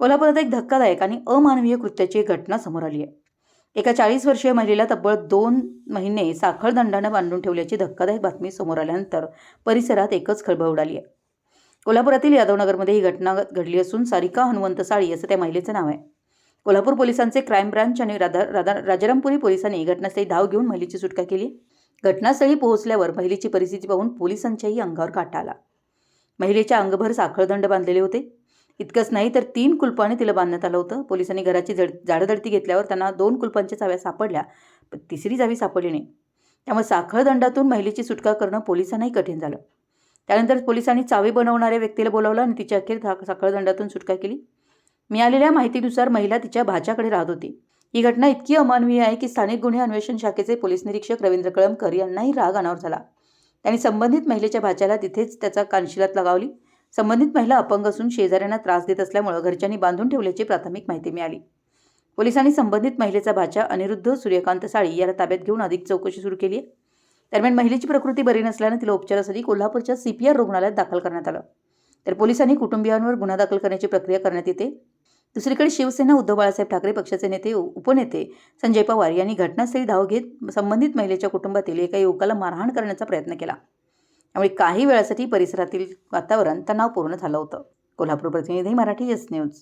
कोल्हापुरात एक धक्कादायक आणि अमानवीय कृत्याची घटना समोर आली आहे. एका चाळीस वर्षीय महिलेला तब्बल दोन महिने साखळ दंडानं बांधून ठेवल्याची धक्कादायक बातमी समोर आल्यानंतर परिसरात एकच खळबळ उडाली आहे. कोल्हापुरातील यादवनगरमध्ये ही घटना घडली असून सारिका हनुमंत साळी असं त्या महिलेचं नाव आहे. कोल्हापूर पोलिसांचे क्राईम ब्रांच आणि राधा राधा राजारामपुरी पोलिसांनी घटनास्थळी धाव घेऊन महिलेची सुटका केली. घटनास्थळी पोहोचल्यावर महिलेची परिस्थिती पाहून पोलिसांच्याही अंगावर काटा आला. महिलेच्या अंगभर साखळदंड बांधलेले होते. इतकंच नाही तर तीन कुलपाने तिला बांधण्यात आलं होतं. पोलिसांनी घराची जड जाडदडती घेतल्यावर त्यांना दोन कुलपांच्या चाव्या सापडल्या पण तिसरी चावी सापडली नाही. त्यामुळे साखळदंडातून महिलेची सुटका करणं पोलिसांनाही कठीण झालं. त्यानंतर पोलिसांनी चावी बनवणाऱ्या व्यक्तीला बोलावलं आणि तिची अखेर साखळदंडातून सुटका केली. मिळालेल्या माहितीनुसार महिला तिच्या भाच्याकडे राहत होती. ही घटना इतकी अमानवीय आहे की स्थानिक गुन्हे अन्वेषण शाखेचे पोलीस निरीक्षक रवींद्र कळमकर यांनाही राग अनावर झाला. त्यांनी संबंधित महिलेच्या भाच्याला तिथेच त्याचा कानशिलात लगावली. संबंधित महिला अपंग असून शेजाऱ्यांना त्रास देत असल्यामुळे घरच्यांनी बांधून ठेवल्याची प्राथमिक माहिती मिळाली. पोलिसांनी संबंधित महिलेचा भाच्या अनिरुद्ध सूर्यकांत साळी याला ताब्यात घेऊन अधिक चौकशी सुरू केली आहे. दरम्यान महिलेची प्रकृती बरी नसल्यानं तिला उपचारासाठी कोल्हापूरच्या सी पी आर रुग्णालयात दाखल करण्यात आलं. तर पोलिसांनी कुटुंबियांवर गुन्हा दाखल करण्याची प्रक्रिया करण्यात येते. दुसरीकडे शिवसेना उद्धव बाळासाहेब ठाकरे पक्षाचे नेते उपनेते संजय पवार यांनी घटनास्थळी धाव घेत संबंधित महिलेच्या कुटुंबातील एका युवकाला मारहाण करण्याचा प्रयत्न केला. त्यामुळे काही वेळासाठी परिसरातील वातावरण तणावपूर्ण झालं होतं. कोल्हापूर प्रतिनिधी मराठी एस न्यूज